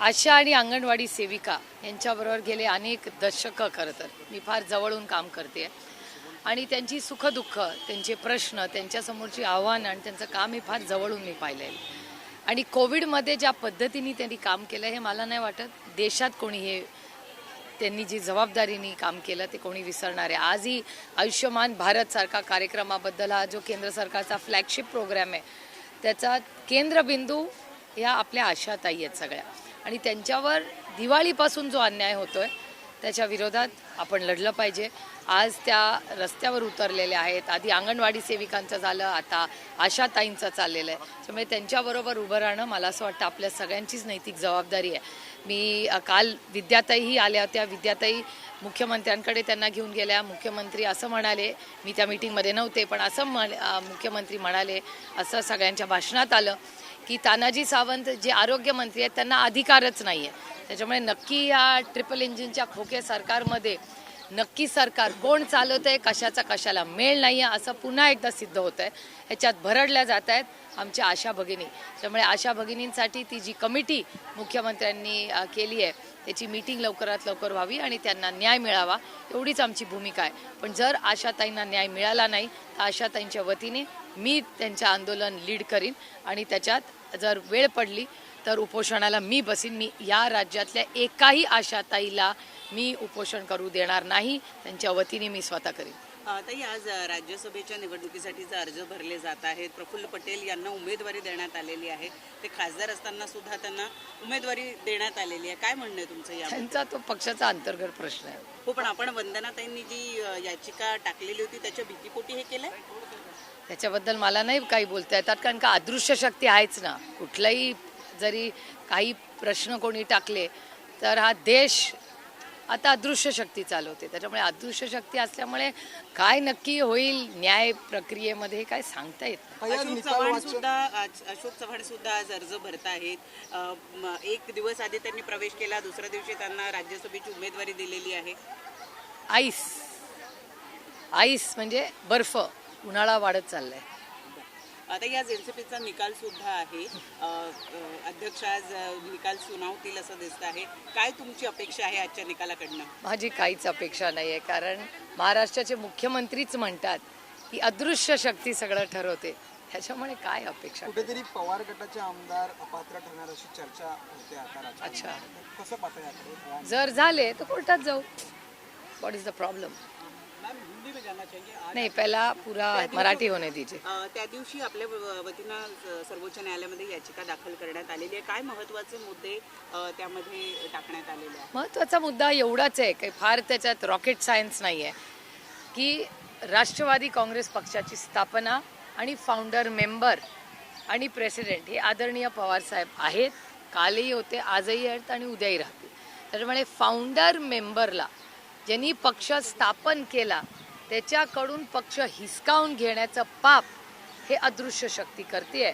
आशा आणि अंगणवाडी सेविका यांच्याबरोबर गेले अनेक दशकं खरं तर. मी फार जवळून काम करते. आणि त्यांची सुखदुःख त्यांचे प्रश्न त्यांच्यासमोरची आव्हानं आणि त्यांचं काम हे फार जवळून मी पाहिलं आहे आणि कोविडमध्ये ज्या पद्धतीने त्यांनी काम केलं हे मला नाही वाटत. देशात कोणी हे त्यांनी जी जबाबदारीने काम केलं ते कोणी विसरणार आहे. आजही आयुष्यमान भारतसारखा कार्यक्रमाबद्दल हा जो केंद्र सरकारचा फ्लॅगशिप प्रोग्राम आहे त्याचा केंद्रबिंदू या आपल्या आशाताई आहेत सगळ्या. आणि त्यांच्यावर दिवाळीपासून जो अन्याय होतोय त्याच्या विरोधात आपण लढलं पाहिजे. आज त्या रस्त्यावर उतरलेल्या आहेत. आधी अंगणवाडी सेविकांचं झालं आता आशाताईंचं चाललेलं आहे. त्यामुळे त्यांच्याबरोबर उभं राहणं मला असं वाटतं आपल्या सगळ्यांचीच नैतिक जबाबदारी आहे. मी काल विद्याताईही आल्या होत्या. विद्याताई मुख्यमंत्र्यांकडे त्यांना घेऊन गेल्या. मुख्यमंत्री असं म्हणाले मी त्या मिटिंगमध्ये नव्हते पण असं म्हण मुख्यमंत्री म्हणाले असं सगळ्यांच्या भाषणात आलं. की तानाजी सावंत जे आरोग्यमंत्री आहेत त्यांना अधिकारच नाही आहे त्याच्यामुळे नक्की या ट्रिपल इंजिनच्या खोके सरकारमध्ये नक्की सरकार कोण चालवत आहे कशाचा कशाला मेळ नाही आहे असं पुन्हा एकदा सिद्ध होत आहे ह्याच्यात भरडल्या जात आहेत आमच्या आशा भगिनी. त्यामुळे आशा भगिनींसाठी ती जी कमिटी मुख्यमंत्र्यांनी केली आहे त्याची मीटिंग लवकरात लवकर व्हावी आणि त्यांना न्याय मिळावा एवढीच आमची भूमिका आहे. पण जर आशाताईंना न्याय मिळाला नाही तर आशाताईंच्या वतीने मी त्यांचं आंदोलन लीड करीन आणि त्याच्यात जर वेळ पडली तर उपोषणाला मी बसीन. मी या राज्यातल्या एकाही आशाताईला मी उपोषण करू देणार नाही. त्यांच्या वतीने मी स्वतः करीन. ताई आज राज्यसभेच्या निवडणुकीसाठीचे अर्ज भरले जात आहेत. प्रफुल्ल पटेल यांना उमेदवारी देण्यात आलेली आहे. ते खासदार असताना सुद्धा त्यांना उमेदवारी देण्यात आलेली आहे. काय म्हणणं आहे तुमचं या त्यांचा तो पक्षाचा अंतर्गत प्रश्न आहे. हो पण आपण वंदनाताईंनी जी याचिका टाकलेली होती त्याच्या भीतीपोटी हे केलंय? त्याच्याबद्दल मला नाही काही बोलता येतात कारण का अदृश्य शक्ती आहेच ना. कुठलाही जरी काही प्रश्न कोणी टाकले तर हा देश आता अदृश्य शक्ती चालवते. त्याच्यामुळे अदृश्य शक्ती असल्यामुळे काय नक्की होईल न्याय प्रक्रियेमध्ये काय सांगता येत नाही. अशोक चव्हाण सुद्धा आज- अशोक चव्हाण सुद्धा आज अर्ज भरत आहेत एक दिवस आधी त्यांनी प्रवेश केला दुसऱ्या दिवशी त्यांना राज्यसभेची उमेदवारी दिलेली आहे. आईस. आईस म्हणजे बर्फ. उन्हाळा वाढत चाललाय. आता या एनसीपीचा निकाल सुद्धा आहे. अध्यक्ष आज निकाल सुनावतील असं दिसत आहे. काय तुमची अपेक्षा आहे आजच्या निकालाकडनं? माझी काहीच अपेक्षा नाही आहे कारण महाराष्ट्राचे मुख्यमंत्रीच म्हणतात की अदृश्य शक्ती सगळं ठरवते. त्याच्यामुळे काय अपेक्षा? कुठेतरी पवार गटाचे आमदार अपात्र ठरणार अशी चर्चा होते आता. अच्छा. कसं पाहता याकडे? जर झाले तर कोर्टात जाऊ. व्हॉट इज द प्रॉब्लेम नाही पहिला पूरा मराठी होने दीजिए अ, त्या दिवशी आपल्या वतीनं सर्वोच्च न्यायालयामध्ये याचिका दाखल करण्यात आलेली आहे. काय महत्त्वाचे मुद्दे त्यामध्ये टाकण्यात आलेले आहेत? महत्त्वाचा मुद्दा एवढाच आहे काही फार त्याच्यात रॉकेट सायन्स नाही आहे की राष्ट्रवादी काँग्रेस पक्षाची स्थापना आणि फाउंडर मेंबर आणि प्रेसिडेंट हे आदरणीय पवारसाहेब आहेत. कालही होते आजही आहेत आणि उद्याही राहतील. त्याच्यामुळे फाउंडर मेंबरला ज्यांनी पक्ष स्थापन केला त्याच्याकडून पक्ष हिसकावून घेण्याचं पाप हे अदृश्य शक्ती करते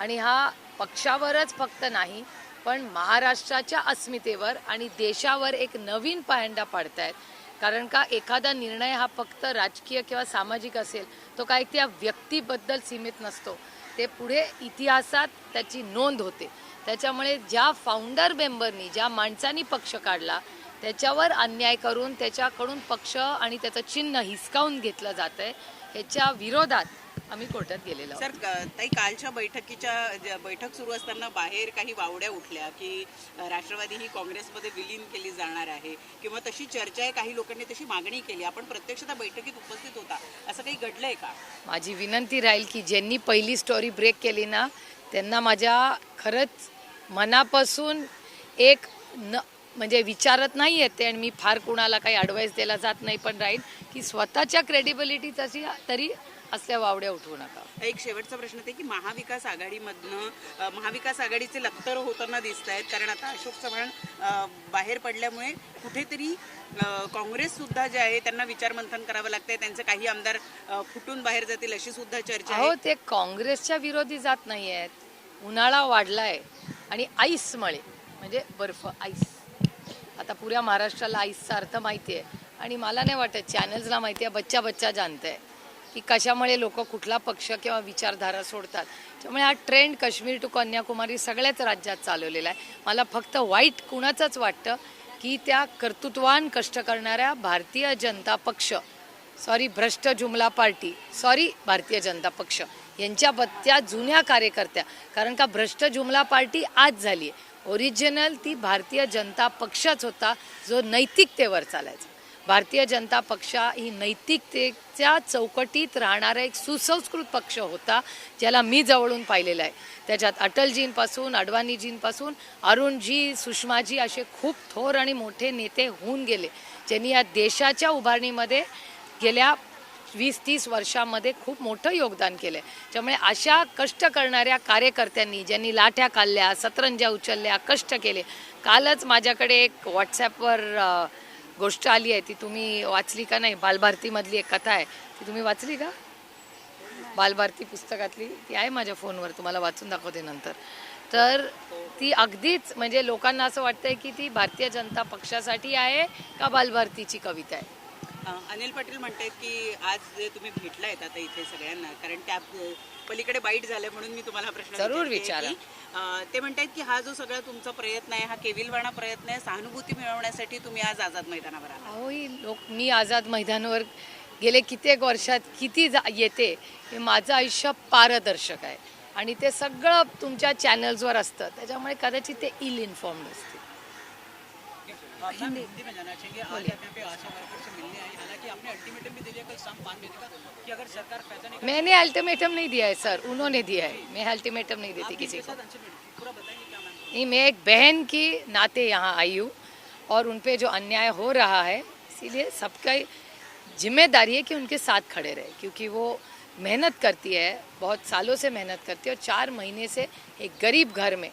आणि हा पक्षावरच फक्त नाही पण महाराष्ट्राच्या अस्मितेवर आणि देशावर एक नवीन पायंडा पाडतायत. कारण का एखादा निर्णय हा फक्त राजकीय किंवा सामाजिक असेल तो काय त्या व्यक्तीबद्दल सीमित नसतो. ते पुढे इतिहासात त्याची नोंद होते. त्याच्यामुळे ज्या फाउंडर मेंबरनी ज्या माणसांनी पक्ष काढला त्याच्यावर अन्याय करून त्याच्याकडून पक्ष आणि त्याचं चिन्ह हिसकावून घेतलं जात आहे ह्याच्या विरोधात आम्ही कोर्टात गेलेलो. सर ताई कालच्या बैठकीच्या बैठक सुरू असताना बाहेर काही वावड्या उठल्या की राष्ट्रवादी ही काँग्रेसमध्ये विलीन केली जाणार आहे किंवा तशी चर्चा आहे काही लोकांनी तशी मागणी केली. आपण प्रत्यक्ष त्या बैठकीत उपस्थित होता. असं काही घडलंय का? माझी विनंती राहील की ज्यांनी पहिली स्टोरी ब्रेक केली ना त्यांना माझ्या खरंच मनापासून एक न म्हणजे विचारत नाही येते आणि मी फार कुणाला काही ॲडवाईस द्यायला जात नाही पण राहील की स्वतःच्या क्रेडिबिलिटी तशी तरी असल्या वावड्या उठवू नका. एक शेवटचा प्रश्न ते की महाविकास आघाडीमधनं महाविकास आघाडीचे लखतर होताना दिसत आहेत कारण आता अशोक चव्हाण बाहेर पडल्यामुळे कुठेतरी काँग्रेस सुद्धा जे आहे त्यांना विचारमंथन करावं लागतंय. त्यांचे काही आमदार फुटून बाहेर जातील अशी सुद्धा चर्चा आहे. अहो ते काँग्रेसच्या विरोधी जात नाही आहेत उन्हाळा वाढलाय आणि आईसमुळे म्हणजे बर्फ आईस. आता पुऱ्या महाराष्ट्राला आईसचा अर्थ माहिती आहे आणि मला नाही वाटत चॅनल्सला माहिती आहे बच्चा बच्चा जाणत आहे की कशामुळे लोक कुठला पक्ष किंवा विचारधारा सोडतात. त्यामुळे हा ट्रेंड काश्मीर टू कन्याकुमारी सगळ्याच राज्यात चालवलेला आहे. मला फक्त वाईट कुणाचंच वाटतं की त्या कर्तृत्वान कष्ट करणाऱ्या भारतीय जनता पक्ष सॉरी भ्रष्ट जुमला पार्टी सॉरी भारतीय जनता पक्ष यांच्या त्या जुन्या कार्यकर्त्या कारण का भ्रष्ट जुमला पार्टी आज झाली आहे ओरिजिनल ती भारतीय जनता पक्षच होता जो नैतिकतेवर चालायचा. भारतीय जनता पक्ष ही नैतिकतेच्या चौकटीत राहणारा एक सुसंस्कृत पक्ष होता ज्याला मी जवळून पाहिलेला आहे. त्याच्यात अटलजींपासून अडवाणीजींपासून अरुणजी सुषमाजी असे खूप थोर आणि मोठे नेते होऊन गेले ज्यांनी या देशाच्या उभारणीमध्ये गेल्या वीस तीस वर्षामध्ये खूप मोठं योगदान केलं आहे त्यामुळे अशा कष्ट करणाऱ्या कार्यकर्त्यांनी ज्यांनी लाठ्या काढल्या सतरंज्या उचलल्या कष्ट केले कालच माझ्याकडे एक व्हॉट्सॲपवर गोष्ट आली आहे. ती तुम्ही वाचली का नाही? बालभारतीमधली एक कथा आहे. ती तुम्ही वाचली का? बालभारती पुस्तकातली. ती आहे माझ्या फोनवर. तुम्हाला वाचून दाखवते नंतर. तर ती अगदीच म्हणजे लोकांना असं वाटतंय की ती भारतीय जनता पक्षासाठी आहे का बालभारतीची कविता आहे? अनिल पाटील म्हणतात की आज जे तुम्ही भेटलायत आता इथे सगळ्यांना कारण त्या पलीकडे बाईट झालं म्हणून मी तुम्हाला प्रश्न जरूर विचारा. ते म्हणतात की हा जो सगळा तुमचा प्रयत्न आहे हा केविलवाणा प्रयत्न आहे सहानुभूती मिळवण्यासाठी तुम्ही आज आझाद मैदानावर आला लोक मी आझाद मैदानावर गेले कित्येक वर्षात किती जा येते हे माझं आयुष्य पारदर्शक आहे. आणि ते सगळं तुमच्या चॅनल्सवर असतं त्याच्यामुळे कदाचित ते इल इन्फॉर्म्ड असतील. मैम हिंदी। में जाना चाहेंगे आज आप यहाँ पे आशा वर्कर से मिलने आई हालाँकि आपने अल्टीमेटम भी दे दिया कल शाम पाँच बजे का कि अगर सरकार फैसला नहीं मैंने अल्टीमेटम नहीं दिया है सर उन्होंने दिया है। मैं अल्टीमेटम नहीं देती किसी को। पूरा नहीं मैं एक बहन की नाते यहाँ आई हूँ और उन पे जो अन्याय हो रहा है इसीलिए सबका ज़िम्मेदारी है कि उनके साथ खड़े रहे क्योंकि वो मेहनत करती है बहुत सालों से मेहनत करती है और चार महीने से एक गरीब घर में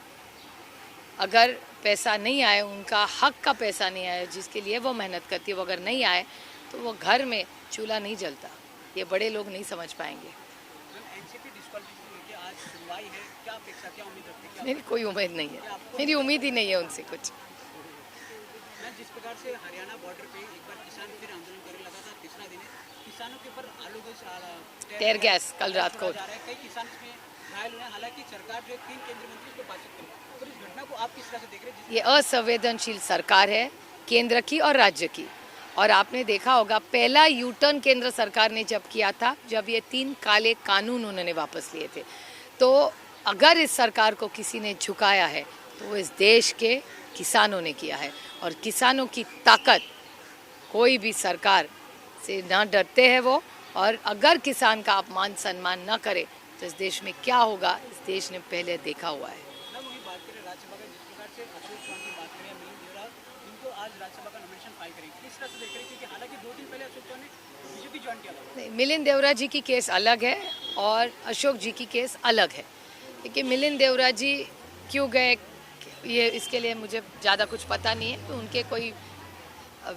अगर पैसा नहीं आए उनका हक का पैसा नहीं आए जिसके लिए वो मेहनत करती है वो अगर नहीं आए तो वो घर में चूल्हा नहीं जलता। ये बड़े लोग नहीं समझ पाएँगे। मेरी कोई उम्मीद नहीं है। मेरी उम्मीद ही नहीं है उनसे कुछ। जिस प्रकार से हरियाणा बॉर्डर पे एक बार किसान फिर आंदोलन करने लगा था तीसरा दिन किसानों के ऊपर आलू गैस टेयर गैस कल रात को। कई किसान घायल हुए हालाँकि सरकार जो तीन केंद्रीय मंत्री बातचीत इस घटना को आप किस तरह से देख रहे हैं? ये असंवेदनशील सरकार है, केंद्र की और राज्य की। और आपने देखा होगा, पहला यू टर्न केंद्र सरकार ने जब किया था, जब ये तीन काले कानून उन्होंने वापस लिए थे। तो अगर इस सरकार को किसी ने झुकाया है तो वो इस देश के किसानों ने किया है। और किसानों की ताकत, कोई भी सरकार से न डरते हैं वो। और अगर किसान का अपमान सम्मान न करे तो इस देश में क्या होगा? इस देश ने पहले देखा हुआ है। मैम वही बात करें राज्यसभा का जिस प्रकार से अशोक चौहान की बात करें या मिलिंद देवरा इनको आज राज्यसभा का नॉमिनेशन फाइल करेंगे। किस तरह से देख रहे हैं? क्योंकि हालांकि दो दिन पहले अशोक चौहान ने बीजेपी ज्वाइन किया था। नहीं मिलिंद देवरा जी की केस अलग है और अशोक जी की केस अलग है। क्योंकि मिलिंद देवरा जी क्यों गए? ये इसके लिए मुझे ज़्यादा कुछ पता नहीं है। तो उनके कोई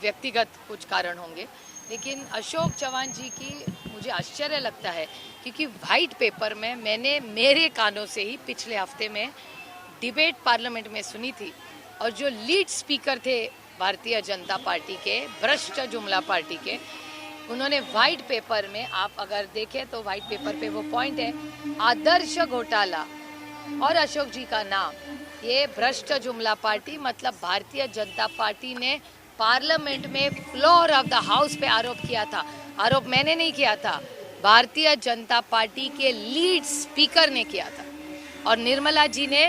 व्यक्तिगत कुछ कारण होंगे। लेकिन अशोक चौहान जी की मुझे आश्चर्य लगता है क्योंकि वाइट पेपर में मैंने मेरे कानों से ही पिछले हफ़्ते में डिबेट पार्लियामेंट में सुनी थी और जो लीड स्पीकर थे भारतीय जनता पार्टी के, भ्रष्ट जुमला पार्टी के, उन्होंने व्हाइट पेपर में आप अगर देखें तो व्हाइट पेपर पे वो पॉइंट है, आदर्श घोटाला और अशोक जी का नाम। ये भ्रष्ट जुमला पार्टी मतलब भारतीय जनता पार्टी ने पार्लियामेंट में फ्लोर ऑफ़ द हाउस पे आरोप किया था। आरोप मैंने नहीं किया था। भारतीय जनता पार्टी के लीड स्पीकर ने किया था। और निर्मला जी ने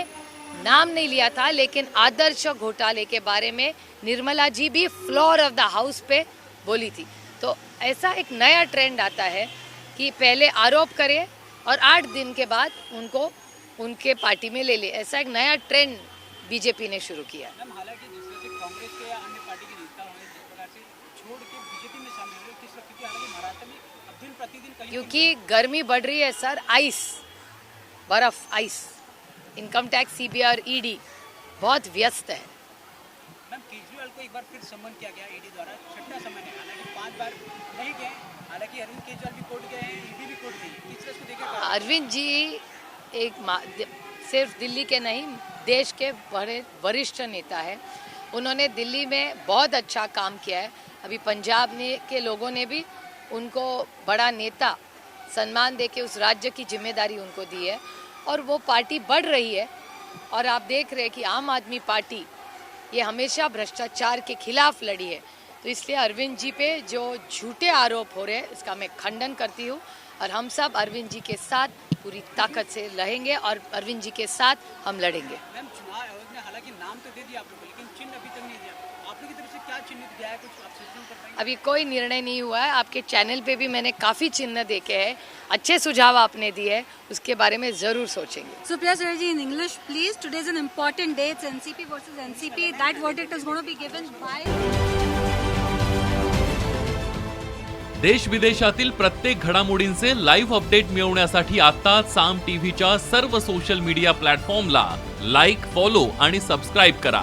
नाम नहीं लिया था, लेकिन आदर्श घोटाले के बारे में निर्मला जी भी फ्लोर ऑफ़ द हाउस पे बोली थी। तो ऐसा एक नया ट्रेंड आता है कि पहले आरोप करे और आठ दिन के बाद उनको उनके पार्टी में ले ले। ऐसा एक नया ट्रेंड बीजेपी ने शुरू किया प्रतिदिन क्योंकि गर्मी बढ़ रही है सर आइस बर्फ़ आइस इनकम टैक्स सीबीआई और ईडी बहुत व्यस्त है। मैम केजरीवाल को एक बार फिर किया गया ईडी द्वारा छठा है। हालाँकि पाँच बार नहीं गए हालाँकि अरविंद केजरीवाल भी कोर्ट गए हैं ईडी भी कोर्ट गई से अरविंद जी एक सिर्फ़ दिल्ली के नहीं देश के बड़े वरिष्ठ नेता है। उन्होंने दिल्ली में बहुत अच्छा काम किया है। अभी पंजाब ने के लोगों ने भी उनको बड़ा नेता सम्मान दे के उस राज्य की ज़िम्मेदारी उनको दी है और वो पार्टी बढ़ रही है। और आप देख रहे हैं कि आम आदमी पार्टी ये हमेशा भ्रष्टाचार के खिलाफ लड़ी है। तो इसलिए अरविंद जी पे जो झूठे आरोप हो रहे हैं, इसका मैं खंडन करती हूँ और हम सब अरविंद जी के साथ पूरी ताकत से रहेंगे और अरविंद जी के साथ हम लड़ेंगे। मैम, चुनाव आयोग ने हालाँकि नाम तो दे दिया आप लोगों लेकिन चिन्ह अभी तक नहीं दिया। क्या है कुछ आप कर अभी कोई निर्णय नहीं हुआ है आपके चैनल पे भी मैंने काफ़ी चिन्ह देखे हैं अच्छे सुझाव आपने दिए हैं उसके बारे में ज़रूर सोचेंगे Supriya Sarji in English, please. Today is an important day. It's NCP versus NCP. That verdict is going to be given by. देश विदेशातील प्रत्येक घडामोडींचे लाईव्ह अपडेट मिळवण्यासाठी आता साम टीव्हीच्या सर्व सोशल मीडिया प्लॅटफॉर्मला लाईक फॉलो आणि सबस्क्राईब करा